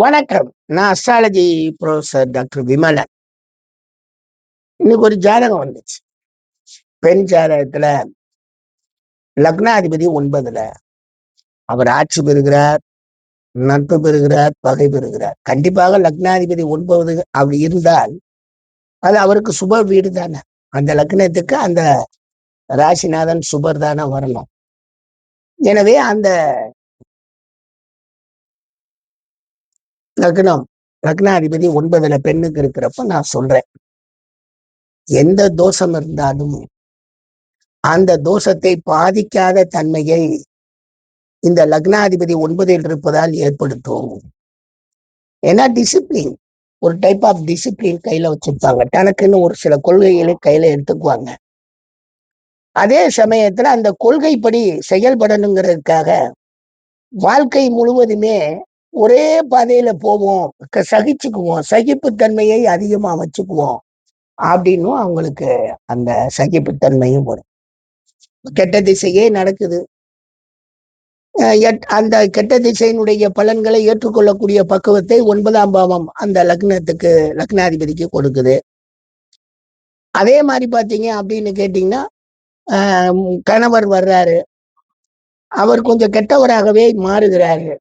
வணக்கம். நான் astrology professor doctor Vimalan. இன்னைக்கு ஒரு ஜாதகம் வந்துச்சு. பெண் ஜாதகத்துல லக்னாதிபதி ஒன்பதுல அவர் ஆட்சி பெறுகிறார் நட்பு பெறுகிறார் பகை பெறுகிறார். கண்டிப்பாக லக்னாதிபதி ஒன்பது அப்படி இருந்தால் அது அவருக்கு சுப வீடு தானே. அந்த லக்னத்துக்கு அந்த ராசிநாதன் சுபர் தானே வரணும். எனவே அந்த லக்னம் லக்னாதிபதி ஒன்பதுல பெண்ணுக்கு இருக்கிறப்ப நான் சொல்றேன். எந்த தோஷம் இருந்தாலும் அந்த தோஷத்தை பாதிக்காத தன்மையை இந்த லக்னாதிபதி ஒன்பதில் இருப்பதால் ஏற்படுத்தும். ஏன்னா டிசிப்ளின் ஒரு டைப் ஆஃப் டிசிப்ளின் கையில வச்சிருப்பாங்க. தனக்குன்னு ஒரு சில கொள்கைகளை கையில எடுத்துக்குவாங்க. அதே சமயத்துல அந்த கொள்கைப்படி செயல்படணுங்கிறதுக்காக வாழ்க்கை முழுவதுமே ஒரே பாதையில போவோம் க- சகிச்சுக்குவோம் சகிப்புத்தன்மையை அதிகமா வச்சுக்குவோம் அப்படின்னும் அவங்களுக்கு அந்த சகிப்புத்தன்மையும் வரும். கெட்ட திசையே நடக்குது. அஹ் எட்- அந்த கெட்ட திசையினுடைய பலன்களை ஏற்றுக்கொள்ளக்கூடிய பக்குவத்தை ஒன்பதாம் பாவம் அந்த லக்னத்துக்கு லக்னாதிபதிக்கு கொடுக்குது. அதே மாதிரி பார்த்தீங்க அப்படின்னு கேட்டீங்கன்னா ஆஹ் கணவர் வர்றாரு. அவர் கொஞ்சம் கெட்டவராகவே மாறுகிறாரு.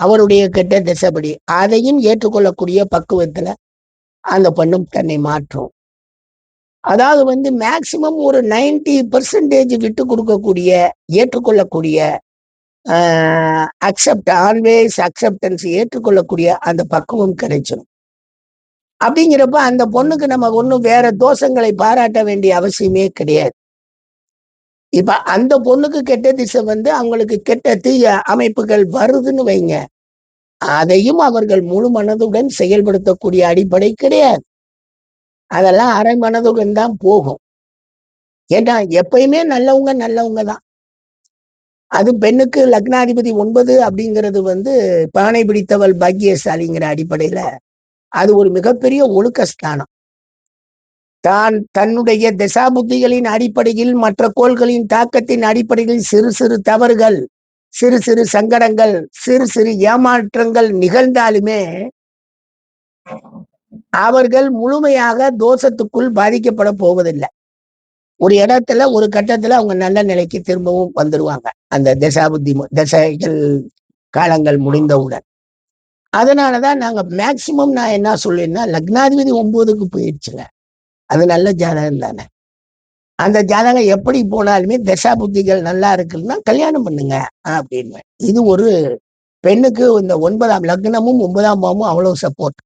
அவருடைய கெட்ட திசைப்படி அதையும் ஏற்றுக்கொள்ளக்கூடிய பக்குவத்துல அந்த பெண்ணும் தன்னை மாற்றும். அதாவது வந்து மேக்சிமம் ஒரு 90% பர்சன்டேஜ் விட்டு கொடுக்கக்கூடிய ஏற்றுக்கொள்ளக்கூடிய அக்செப்ட் ஆல்வேஸ் அக்செப்டன்ஸ் ஏற்றுக்கொள்ளக்கூடிய அந்த பக்குவம் கிடைச்சிடும் அப்படிங்கிறப்ப அந்த பொண்ணுக்கு நம்ம ஒன்றும் வேற தோஷங்களை பாராட்ட வேண்டிய அவசியமே கிடையாது. இப்ப அந்த பொண்ணுக்கு கெட்ட திசை வந்து அவங்களுக்கு கெட்ட தீய அமைப்புகள் வருதுன்னு வைங்க. அதையும் அவர்கள் முழு மனதுடன் செயல்படுத்தக்கூடிய அடிப்படை கிடையாது. அதெல்லாம் அரை மனதுடன் தான் போகும். ஏன்னா எப்பயுமே நல்லவங்க நல்லவங்க தான். அது பெண்ணுக்கு லக்னாதிபதி ஒன்பது அப்படிங்கிறது வந்து பானை பிடித்தவள் பாக்கியசாலிங்கிற அடிப்படையில அது ஒரு மிகப்பெரிய ஒழுக்க ஸ்தானம். தான் தன்னுடைய தசாபுத்திகளின் அடிப்படையில் மற்ற கோள்களின் தாக்கத்தின் அடிப்படையில் சிறு சிறு தவறுகள் சிறு சிறு சங்கடங்கள் சிறு சிறு ஏமாற்றங்கள் நிகழ்ந்தாலுமே அவர்கள் முழுமையாக தோஷத்துக்குள் பாதிக்கப்பட போவதில்லை. ஒரு இடத்துல ஒரு கட்டத்துல அவங்க நல்ல நிலைக்கு திரும்பவும் வந்துருவாங்க. அந்த தசாபுத்தி தசைகள் காலங்கள் முடிந்தவுடன். அதனாலதான் நாங்க மேக்சிமம் நான் என்ன சொல்லுவேன்னா லக்னாதிபதி ஒன்பதுக்கு போயிடுச்சுங்க அது நல்ல ஜாதகம் தானே. அந்த ஜாதகம் எப்படி போனாலுமே தசா புத்திகள் நல்லா இருக்குன்னா கல்யாணம் பண்ணுங்க அப்படின்னு. இது ஒரு பெண்ணுக்கு இந்த ஒன்பதாம் லக்னமும் ஒன்பதாம் பாவமும் அவ்வளவு சப்போர்ட்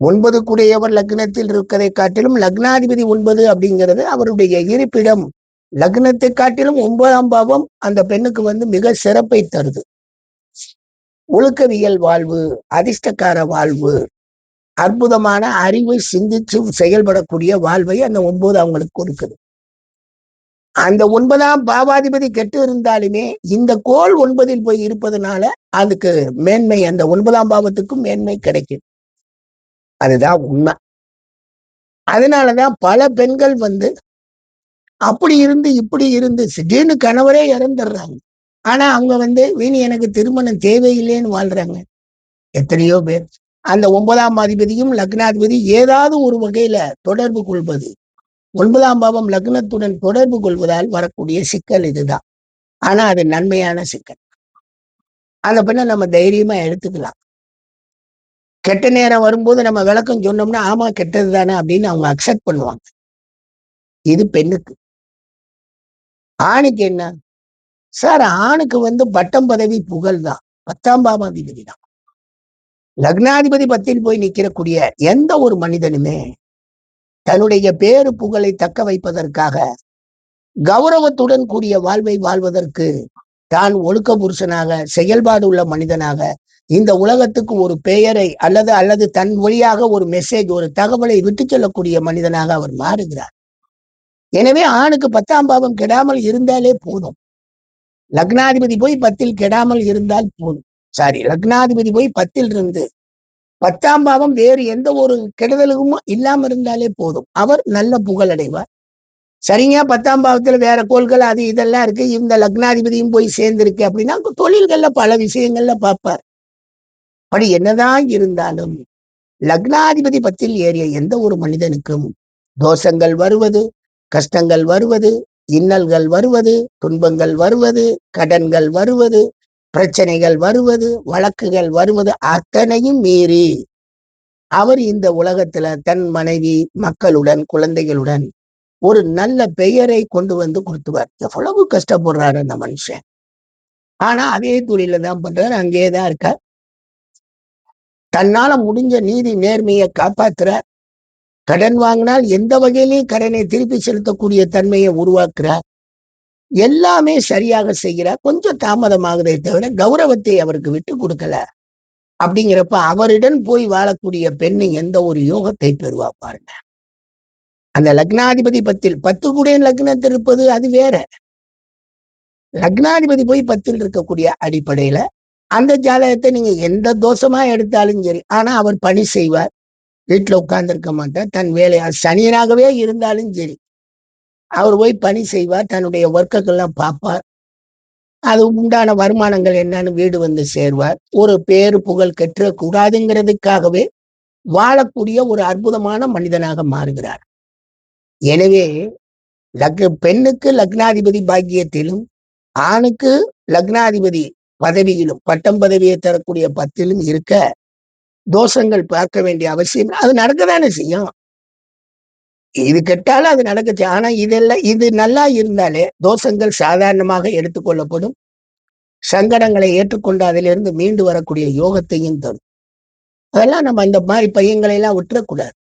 ஒன்பது கூடியவர் லக்னத்தில் இருக்கிறதை காட்டிலும் லக்னாதிபதி ஒன்பது அப்படிங்கிறது அவருடைய இருப்பிடம். லக்னத்தை காட்டிலும் ஒன்பதாம் பாவம் அந்த பெண்ணுக்கு வந்து மிக சிறப்பை தருது. ஒழுக்கவியல் வாழ்வு அதிர்ஷ்டக்கார வாழ்வு அற்புதமான அறிவை சிந்திச்சு செயல்படக்கூடிய வாழ்வை அந்த ஒன்பது அவங்களுக்கு கொடுக்குது. அந்த ஒன்பதாம் பாவாதிபதி கெட்டு இருந்தாலுமே இந்த கோள் ஒன்பதில் போய் இருப்பதனால அதுக்கு மேன்மை அந்த ஒன்பதாம் பாவத்துக்கும் மேன்மை கிடைக்கும். அதுதான் உண்மை. அதனாலதான் பல பெண்கள் வந்து அப்படி இருந்து இப்படி இருந்து திடீர்னு கணவரே இறந்துடுறாங்க. ஆனா அவங்க வந்து வீணி எனக்கு திருமணம் தேவையில்லைன்னு வாழ்றாங்க. எத்தனையோ பேர். அந்த ஒன்பதாம் அதிபதியும் லக்னாதிபதி ஏதாவது ஒரு வகையில தொடர்பு கொள்வது. ஒன்பதாம் பாவம் லக்னத்துடன் தொடர்பு கொள்வதால் வரக்கூடிய சிக்கல் இதுதான். ஆனா அது நன்மையான சிக்கல். அந்த பெண்ணை நம்ம தைரியமா எடுத்துக்கலாம். கெட்ட நேரம் வரும்போது நம்ம விளக்கம் சொன்னோம்னா ஆமா கெட்டது தானே அப்படின்னு அவங்க அக்செப்ட் பண்ணுவாங்க. இது பெண்ணுக்கு. ஆணுக்கு என்ன? சார் ஆணுக்கு வந்து பட்டம் பதவி புகழ் தான். பத்தாம் பாவாதிபதி தான். லக்னாதிபதி பத்தில் போய் நிற்கிறக்கூடிய எந்த ஒரு மனிதனுமே தன்னுடைய பேரு புகழை தக்க வைப்பதற்காக கௌரவத்துடன் கூடிய வாழ்வை வாழ்வதற்கு தான் ஒழுக்க புருஷனாக செயல்பாடு உள்ள மனிதனாக இந்த உலகத்துக்கு ஒரு பெயரை அல்லது அல்லது தன் வழியாக ஒரு மெசேஜ் ஒரு தகவலை விட்டு செல்லக்கூடிய மனிதனாக அவர் மாறுகிறார். எனவே ஆணுக்கு பத்தாம் பாவம் கெடாமல் இருந்தாலே போதும். லக்னாதிபதி போய் பத்தில் கெடாமல் இருந்தால் போதும். சாரி லக்னாதிபதி போய் பத்தில் இருந்து பத்தாம் பாவம் வேறு எந்த ஒரு கெடுதலுக்கும் இல்லாம இருந்தாலே போதும். அவர் நல்ல புகழ் அடைவார் சரிங்க பத்தாம் பாவத்துல வேற கோள்கள் அது இதெல்லாம் இருக்கு. இந்த லக்னாதிபதியும் போய் சேர்ந்திருக்கு அப்படின்னா தொழில்கள்ல பல விஷயங்கள்ல பார்ப்பார். அப்படி என்னதான் இருந்தாலும் லக்னாதிபதி பத்தில் ஏறிய எந்த ஒரு மனிதனுக்கும் தோஷங்கள் வருவது கஷ்டங்கள் வருவது இன்னல்கள் வருவது துன்பங்கள் வருவது கடன்கள் வருவது பிரச்சனைகள் வருவது வழக்குகள் வருவது அத்தனையும் மீறி அவர் இந்த உலகத்துல தன் மனைவி மக்களுடன் குழந்தைகளுடன் ஒரு நல்ல பெயரை கொண்டு வந்து கொடுத்துவார். எவ்வளவு கஷ்டப்படுறாரு அந்த மனுஷன். ஆனா அதே தொழில தான் பண்றாரு. அங்கேயே இருக்கார். தன்னால முடிஞ்ச நீதி நேர்மையை காப்பாத்துறார். கடன் வாங்கினால் எந்த வகையிலையும் கடனை திருப்பி செலுத்தக்கூடிய தன்மையை உருவாக்குறார். எல்லாமே சரியாக செய்கிறார் கொஞ்சம் தாமதமாகுதே தவிர கௌரவத்தை அவருக்கு விட்டு கொடுக்கல. அப்படிங்கிறப்ப அவரிடம் போய் வாழக்கூடிய பெண்ணு எந்த ஒரு யோகத்தை பெறுவா பாருங்க. அந்த லக்னாதிபதி பத்தில் பத்து கூட லக்னத்தில் இருப்பது அது வேற. லக்னாதிபதி போய் பத்தில் இருக்கக்கூடிய அடிப்படையில அந்த ஜாதகத்தை நீங்க எந்த தோஷமா எடுத்தாலும் சரி ஆனா அவர் பணி செய்வார். வீட்டுல உட்கார்ந்து இருக்க மாட்டார். தன் வேலையா சனியனாகவே இருந்தாலும் சரி அவர் போய் பணி செய்வார் தன்னுடைய ஒர்க்குகள்லாம் பார்ப்பார். அது உண்டான வருமானங்கள் என்னன்னு வீடு வந்து சேர்வார். ஒரு பேரு புகழ் கெட்டுற கூடாதுங்கிறதுக்காகவே வாழக்கூடிய ஒரு அற்புதமான மனிதனாக மாறுகிறார். எனவே லக் பெண்ணுக்கு லக்னாதிபதி பாக்கியத்திலும் ஆணுக்கு லக்னாதிபதி பதவியிலும் பட்டம் பதவியை தரக்கூடிய பத்திலும் இருக்க தோஷங்கள் பார்க்க வேண்டிய அவசியம் அது நடக்கதானே செய்யும். இது கெட்டாலும் அது நடக்குச்சு ஆனா இதெல்லாம் இது நல்லா இருந்தாலே தோஷங்கள் சாதாரணமாக எடுத்துக்கொள்ளப்படும். சங்கடங்களை ஏற்றுக்கொண்டு அதிலிருந்து மீண்டு வரக்கூடிய யோகத்தையும் தரும். அதெல்லாம் நம்ம இந்த மாதிரி பையன்களை எல்லாம் விட்டுறக்கூடாது.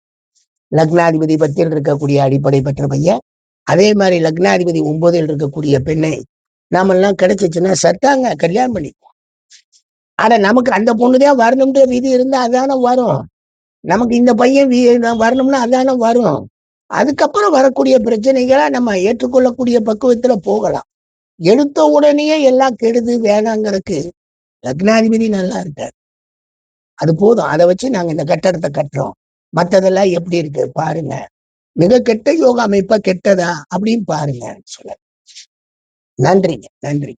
லக்னாதிபதி பத்தியில் இருக்கக்கூடிய அடிப்படை பெற்ற பையன் அதே மாதிரி லக்னாதிபதி ஒன்பதில் இருக்கக்கூடிய பெண்ணை நாமெல்லாம் கிடைச்சிச்சுன்னா சத்தாங்க கல்யாணம் பண்ணிக்குவோம் ஆனா நமக்கு அந்த பொண்ணுதான் வரணும்ன்ற விதி இருந்தா அதான வரும். நமக்கு இந்த பையன் வரணும்னா அதான வரும். அதுக்கப்புறம் வரக்கூடிய பிரச்சனைகளை நம்ம ஏற்றுக்கொள்ளக்கூடிய பக்குவத்துல போகலாம். எடுத்த உடனேயே எல்லாம் கெடுது வேணாங்கிறதுக்கு லக்னாதிபதி நல்லா இருக்காரு. அது போதும். அதை வச்சு நாங்க இந்த கட்டடத்தை கட்டுறோம். மத்ததெல்லாம் எப்படி இருக்கு பாருங்க. மிக கெட்ட யோகா அமைப்பா கெட்டதா அப்படின்னு பாருங்க. சொல்ல நன்றிங்க. நன்றி